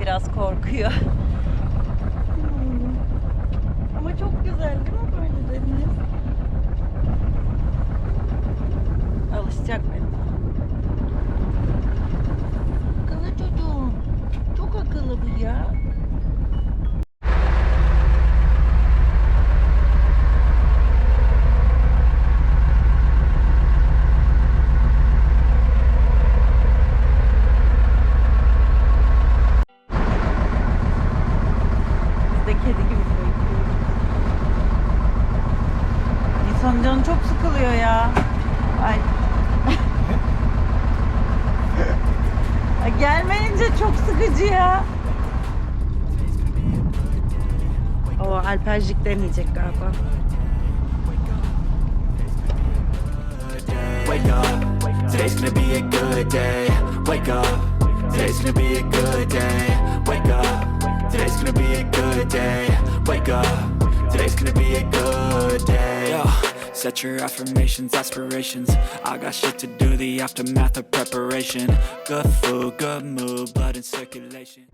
biraz korkuyor. Ama çok güzel değil mi böyle deniz? Alışacak benim. Akıllı çocuğum. Çok akıllı bu ya. Alpercik deneyecek galiba. Wake up, today's gonna be a good day. Wake up, today's gonna be a good day. Wake up, today's gonna be a good day. Wake up, today's gonna be a good day. Yo, set your affirmations, aspirations. I got shit to do, the aftermath of preparation. Good food, good mood, blood in circulation.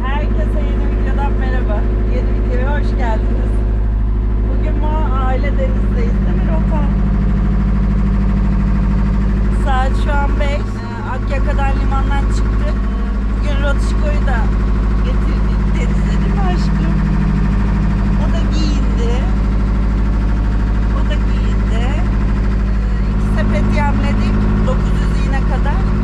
Herkese yeni videodan merhaba. Yeni videoya hoş geldiniz. Bugün Moğa Aile Deniz'deyiz değil mi Rokan? Saat şu an 5. Ee, Akyaka'dan limandan çıktık. Bugün Rotişko'yu da getirdik denize değil mi aşkım? O da giyindi. O da giyindi. Ee, İki sepet yemledik. 900 iğne kadar.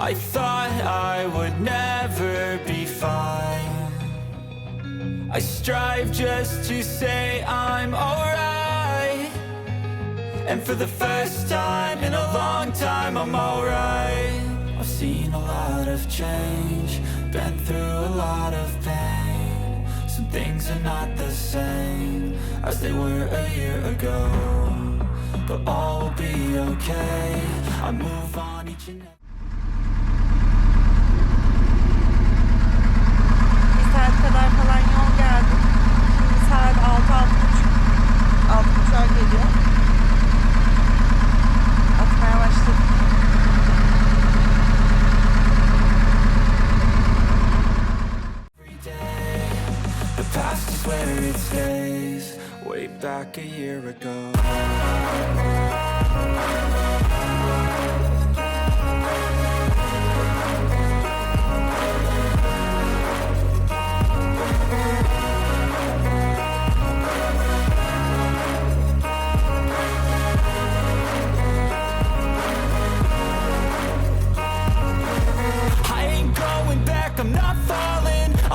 I thought I would never be fine. I strive just to say I'm alright. And for the first time in a long time, I'm alright. I've seen a lot of change, been through a lot of pain. Some things are not the same as they were a year ago. But all will be okay. I move on each and every Bir saat kadar falan yol. Şimdi saat 6 altı buçuk. Altı buçuğa geliyor. Atmaya başladık. Past is where it stays, way back a year ago.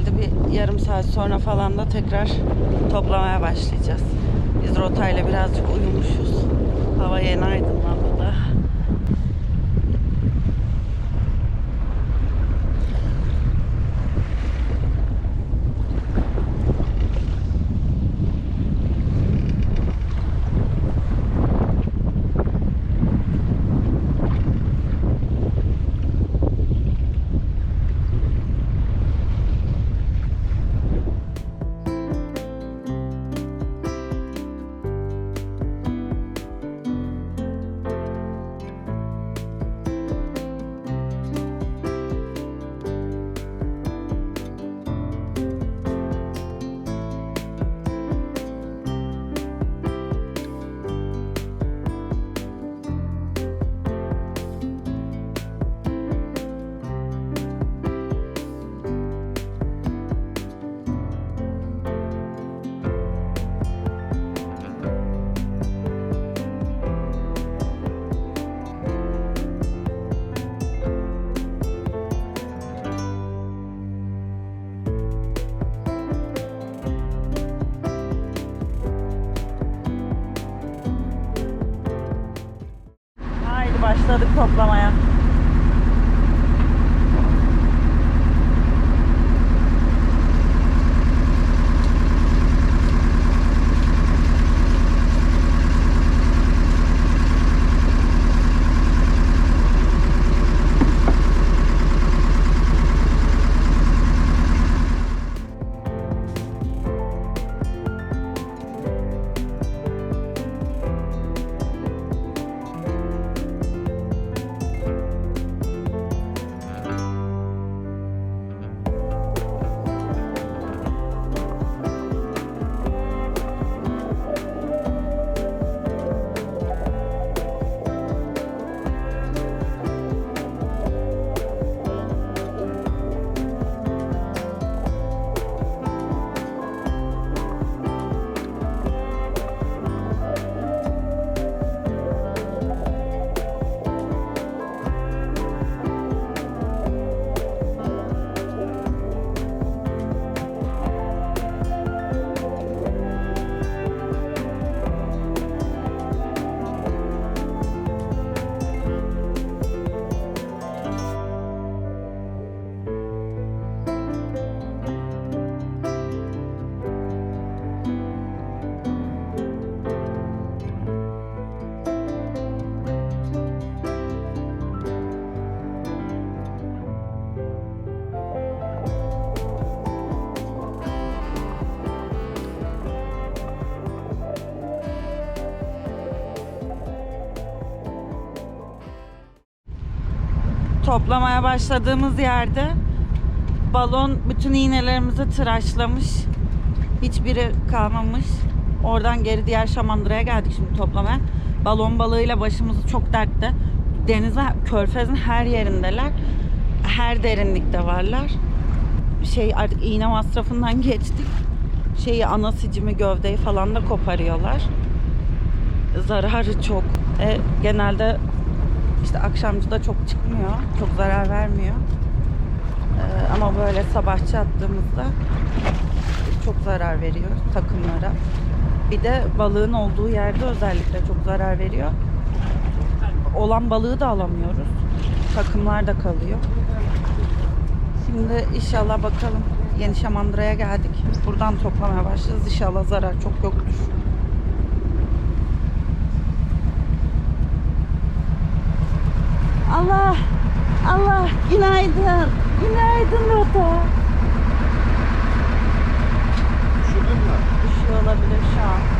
Herhalde bir yarım saat sonra falan da tekrar toplamaya başlayacağız. Biz rotayla birazcık uyumuşuz. Hava yeni aydınlandı toplamaya başladığımız yerde balon bütün iğnelerimizi tıraşlamış. Hiçbiri kalmamış. Oradan geri diğer şamandıraya geldik şimdi toplamaya. Balon balığıyla başımızı çok dertte. Denizin, körfezin her yerindeler. Her derinlikte varlar. Şey artık iğne masrafından geçtik. Şeyi ana sicimi gövdeyi falan da koparıyorlar. Zararı çok. E, genelde işte akşamcı da çok çıkmıyor. Çok zarar vermiyor. Ee, ama böyle sabahçı attığımızda çok zarar veriyor takımlara. Bir de balığın olduğu yerde özellikle çok zarar veriyor. Olan balığı da alamıyoruz. Takımlar da kalıyor. Şimdi inşallah bakalım. Yeni Şamandıra'ya geldik. Buradan toplamaya başlayacağız. İnşallah zarar çok yoktur. Allah! Allah! Günaydın! Günaydın Rota! Üşüdün mü? Düşüyor olabilir şu an.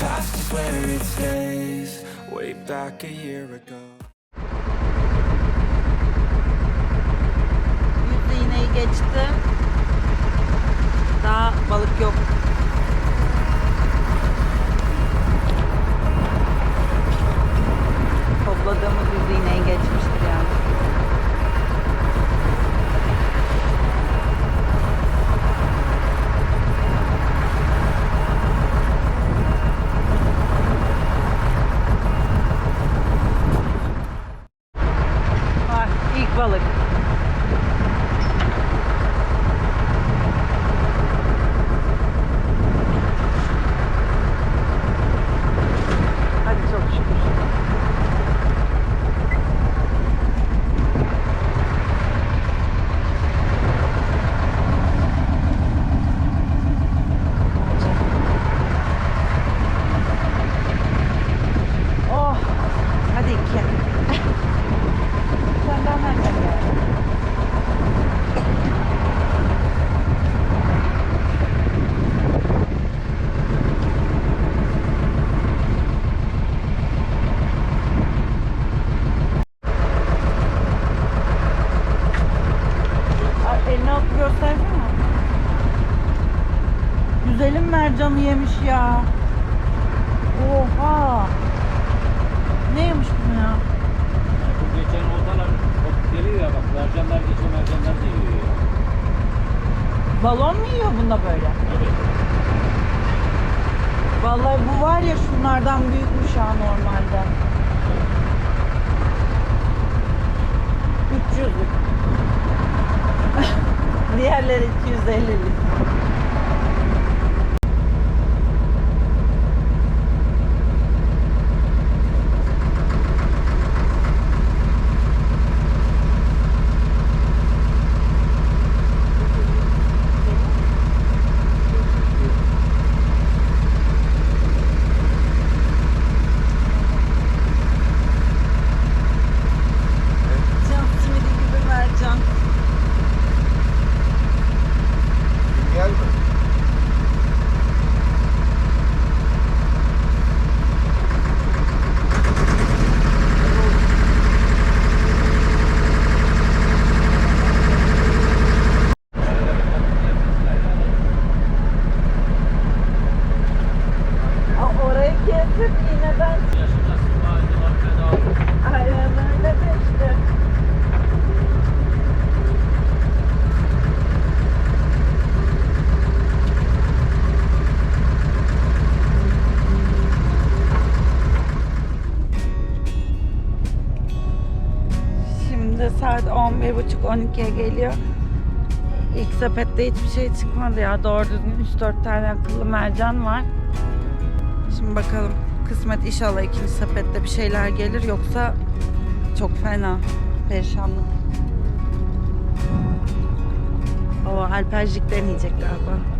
Past is where it stays, way back a year ago. Yüzde iğneyi geçti. Daha balık yok. Topladığımız yüzde iğneyi geçmiştir yani. Var ilk balık. Hadi çok şükür. Oh, hadi iki. Senden nereden geldi? Ay, Eline alıp göstersene. Güzelim mercanı yemiş ya. Oha. Ne yemiş bunu ya? Bu geçen oltalar hop geliyor ya bak mercanlar geçiyor mercanlar da yiyor ya. Balon mu yiyor bunda böyle? Evet. Vallahi bu var ya şunlardan büyükmüş ha normalde. 300'lük. Diğerleri 250'lik. Can simidi gibi mercan. Gel mi? Aa, Orayı kesip iğneden Yaşında sıvı halde var bedava. Aynen öyle de işte. Şimdi saat 11.30-12'ye geliyor. İlk sepette hiçbir şey çıkmadı ya. Doğru düzgün 3-4 tane akıllı mercan var. Şimdi bakalım. Kısmet inşallah ikinci sepette bir şeyler gelir. Yoksa çok fena. Perişanlık. O alpercik deneyecek galiba.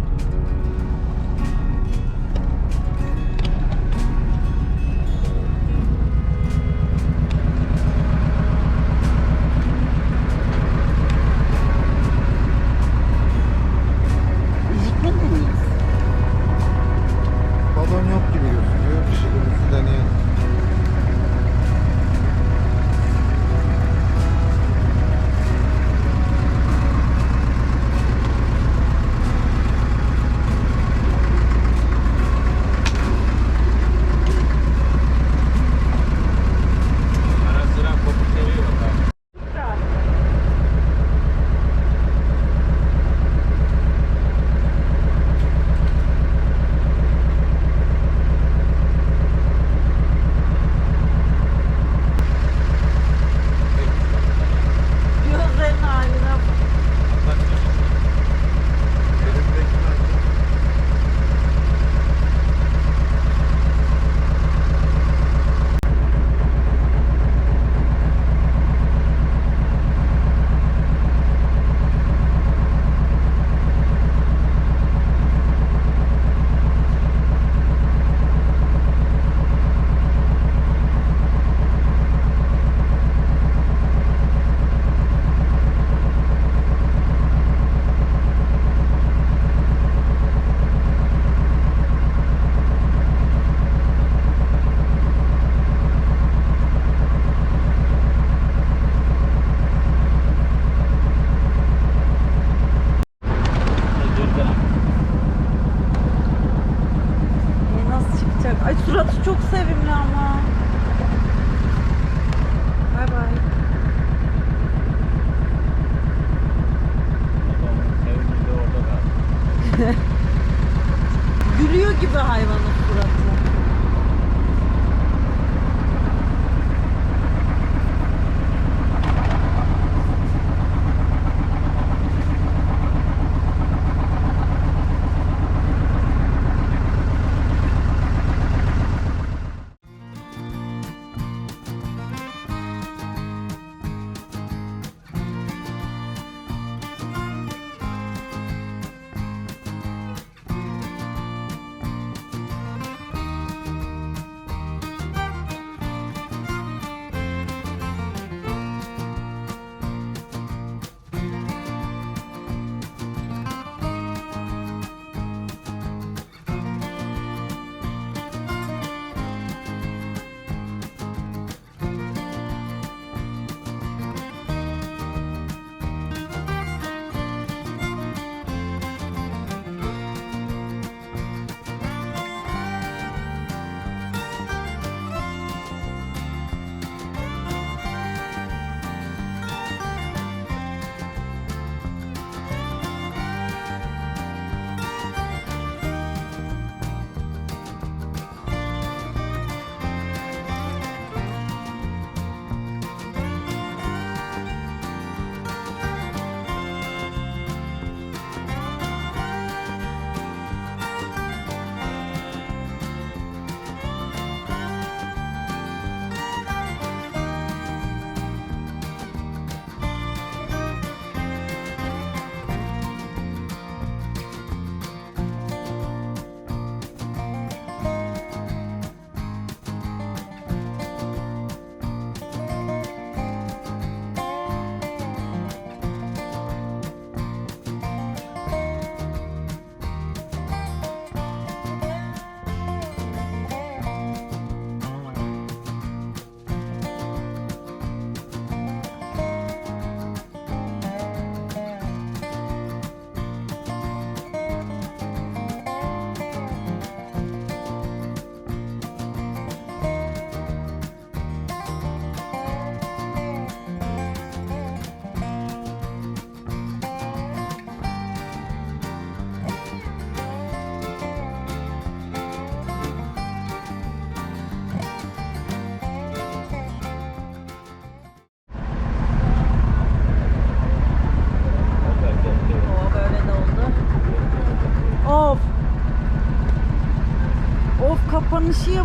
вообще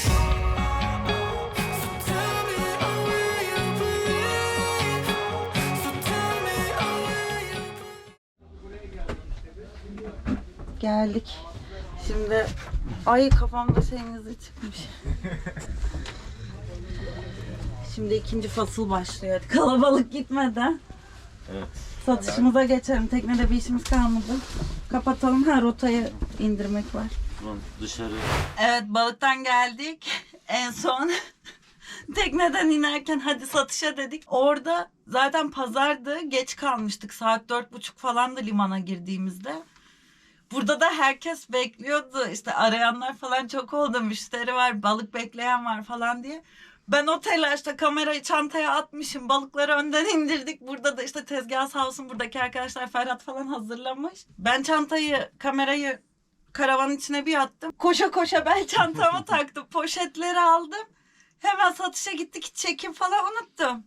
Geldik. Şimdi ay kafamda şeyin izi çıkmış. Şimdi ikinci fasıl başlıyor. Kalabalık gitmeden. Evet. Satışımıza geçelim. Teknede bir işimiz kalmadı. Kapatalım. Ha rotayı indirmek var. Dışarı Evet balıktan geldik. En son tekneden inerken hadi satışa dedik. Orada zaten pazardı. Geç kalmıştık. Saat dört buçuk falandı limana girdiğimizde. Burada da herkes bekliyordu. İşte arayanlar falan çok oldu. Müşteri var, balık bekleyen var falan diye. Ben o telaşta kamerayı çantaya atmışım. Balıkları önden indirdik. Burada da işte tezgah sağ olsun buradaki arkadaşlar Ferhat falan hazırlamış. Ben çantayı, kamerayı karavanın içine bir attım. Koşa koşa ben çantamı taktım. Poşetleri aldım. Hemen satışa gittik. Çekim falan unuttum.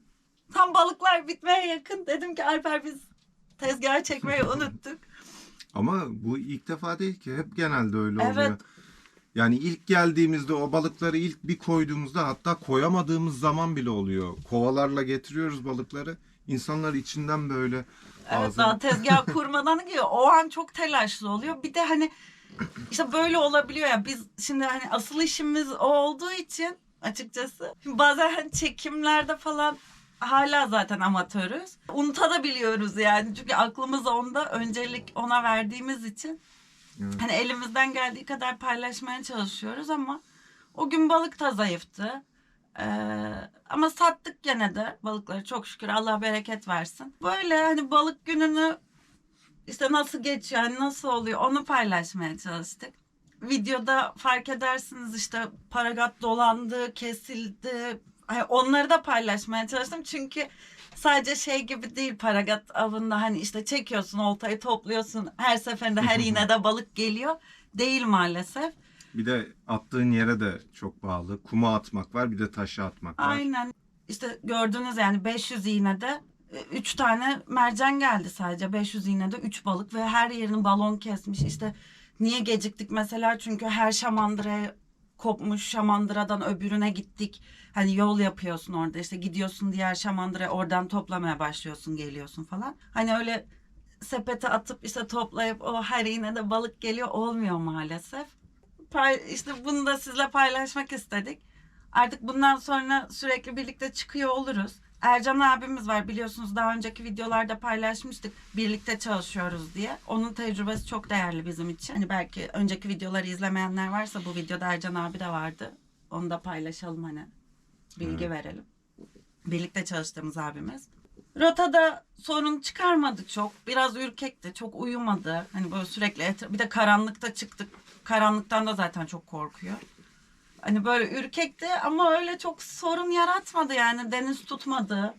Tam balıklar bitmeye yakın. Dedim ki Alper biz tezgahı çekmeyi unuttuk. Ama bu ilk defa değil ki. Hep genelde öyle Evet. oluyor. Yani ilk geldiğimizde o balıkları ilk bir koyduğumuzda hatta koyamadığımız zaman bile oluyor. Kovalarla getiriyoruz balıkları. İnsanlar içinden böyle Evet ağzını- daha tezgah kurmadan gidiyor. O an çok telaşlı oluyor. Bir de hani işte böyle olabiliyor ya biz şimdi hani asıl işimiz o olduğu için açıkçası bazen hani çekimlerde falan hala zaten amatörüz. Unutabiliyoruz yani çünkü aklımız onda öncelik ona verdiğimiz için Evet. hani elimizden geldiği kadar paylaşmaya çalışıyoruz ama o gün balık da zayıftı. Ee, ama sattık gene de balıkları çok şükür Allah bereket versin. Böyle hani balık gününü işte nasıl geçiyor, hani nasıl oluyor onu paylaşmaya çalıştık. Videoda fark edersiniz işte paragat dolandı, kesildi. Onları da paylaşmaya çalıştım çünkü sadece şey gibi değil paragat avında hani işte çekiyorsun oltayı topluyorsun her seferinde her iğnede balık geliyor. Değil maalesef. bir de attığın yere de çok bağlı. Kuma atmak var bir de taşa atmak var. Aynen. İşte gördünüz yani 500 iğnede 3 tane mercan geldi sadece. 500 iğnede 3 balık ve her yerini balon kesmiş. İşte niye geciktik mesela? Çünkü her şamandıraya kopmuş şamandıradan öbürüne gittik. Hani yol yapıyorsun orada işte gidiyorsun diğer şamandıraya oradan toplamaya başlıyorsun geliyorsun falan. Hani öyle sepete atıp işte toplayıp o her iğnede balık geliyor olmuyor maalesef. İşte bunu da sizle paylaşmak istedik. Artık bundan sonra sürekli birlikte çıkıyor oluruz. Ercan abimiz var biliyorsunuz daha önceki videolarda paylaşmıştık. Birlikte çalışıyoruz diye. Onun tecrübesi çok değerli bizim için. Hani belki önceki videoları izlemeyenler varsa bu videoda Ercan abi de vardı. Onu da paylaşalım hani. Bilgi verelim. Birlikte çalıştığımız abimiz. Rotada sorun çıkarmadı çok. Biraz ürkekti. Çok uyumadı. Hani böyle sürekli etra- bir de karanlıkta çıktık. Karanlıktan da zaten çok korkuyor. Hani böyle ürkekti ama öyle çok sorun yaratmadı yani deniz tutmadı.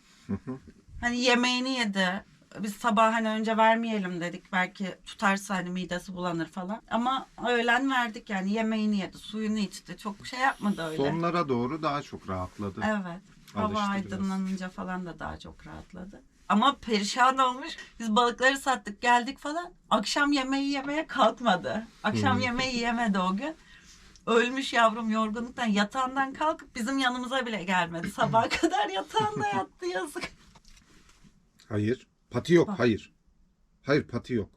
hani yemeğini yedi. Biz sabah hani önce vermeyelim dedik. Belki tutarsa hani midesi bulanır falan. Ama öğlen verdik yani yemeğini yedi, suyunu içti. Çok şey yapmadı öyle. Sonlara doğru daha çok rahatladı. Evet. Hava Alıştı biraz. aydınlanınca falan da daha çok rahatladı. Ama perişan olmuş. Biz balıkları sattık geldik falan. Akşam yemeği yemeye kalkmadı. Akşam Hmm. yemeği yemedi o gün. Ölmüş yavrum yorgunluktan yatağından kalkıp bizim yanımıza bile gelmedi. Sabaha kadar yatağında yattı yazık. Hayır. Pati yok. Bak. Hayır. Hayır pati yok.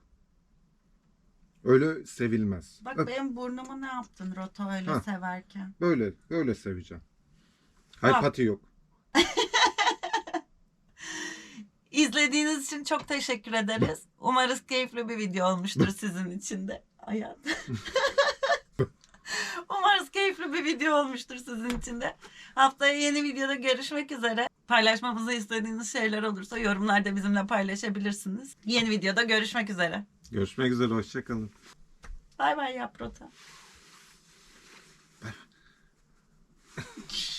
Öyle sevilmez. Bak Öp. benim burnumu ne yaptın Rota öyle Ha. severken. Böyle böyle seveceğim. Hayır Bak. pati yok. İzlediğiniz için çok teşekkür ederiz. Umarız keyifli bir video olmuştur sizin için de. Hayat. Umarız keyifli bir video olmuştur sizin için de. Haftaya yeni videoda görüşmek üzere. Paylaşmamızı istediğiniz şeyler olursa yorumlarda bizimle paylaşabilirsiniz. Yeni videoda görüşmek üzere. Görüşmek üzere. Hoşçakalın. Bay bay yaprota.